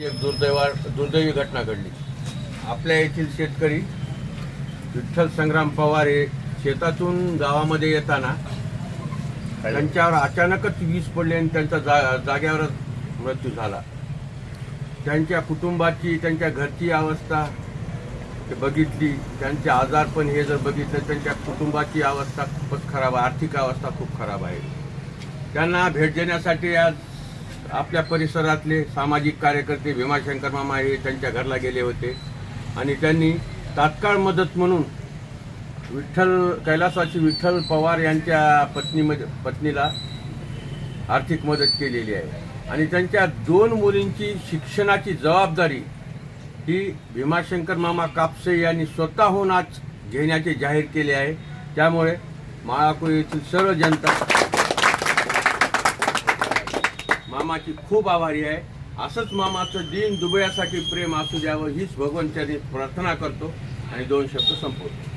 एक दुर्दैवा दुर्दैवी घटना घडली. आपल्या येथील शेतकरी विठ्ठल संग्राम पवार हे शेतातून गावामध्ये येताना त्यांच्यावर अचानकच वीज पडली आणि त्यांचा जा जाग्यावरच मृत्यू झाला. त्यांच्या कुटुंबाची त्यांच्या घरची अवस्था बघितली. त्यांचे आजार पण हे जर बघितलं त्यांच्या कुटुंबाची अवस्था खूपच खराब आहे. आर्थिक अवस्था खूप खराब आहे. त्यांना भेट देण्यासाठी आज आपल्या परिसरातले सामाजिक कार्यकर्ते भीमाशंकर मामा हे त्यांच्या घरला गेले होते. आणि त्यांनी तात्काळ मदत म्हणून विठ्ठल कैलासाची विठ्ठल पवार यांच्या पत्नीमध्ये पत्नीला आर्थिक मदत केलेली आहे. आणि त्यांच्या दोन मुलींची शिक्षणाची जबाबदारी ही भीमाशंकर मामा कापसे यांनी स्वतःहून आज घेण्याचे जाहीर केले आहे. त्यामुळे माळाकुळीतील सर्व जनता मामाची खूप आभारी आहे. असंच मामाचं दिन दुबळ्यासाठी प्रेम असू द्यावं हीच भगवंतांनी प्रार्थना करतो आणि दोन शब्द संपवतो.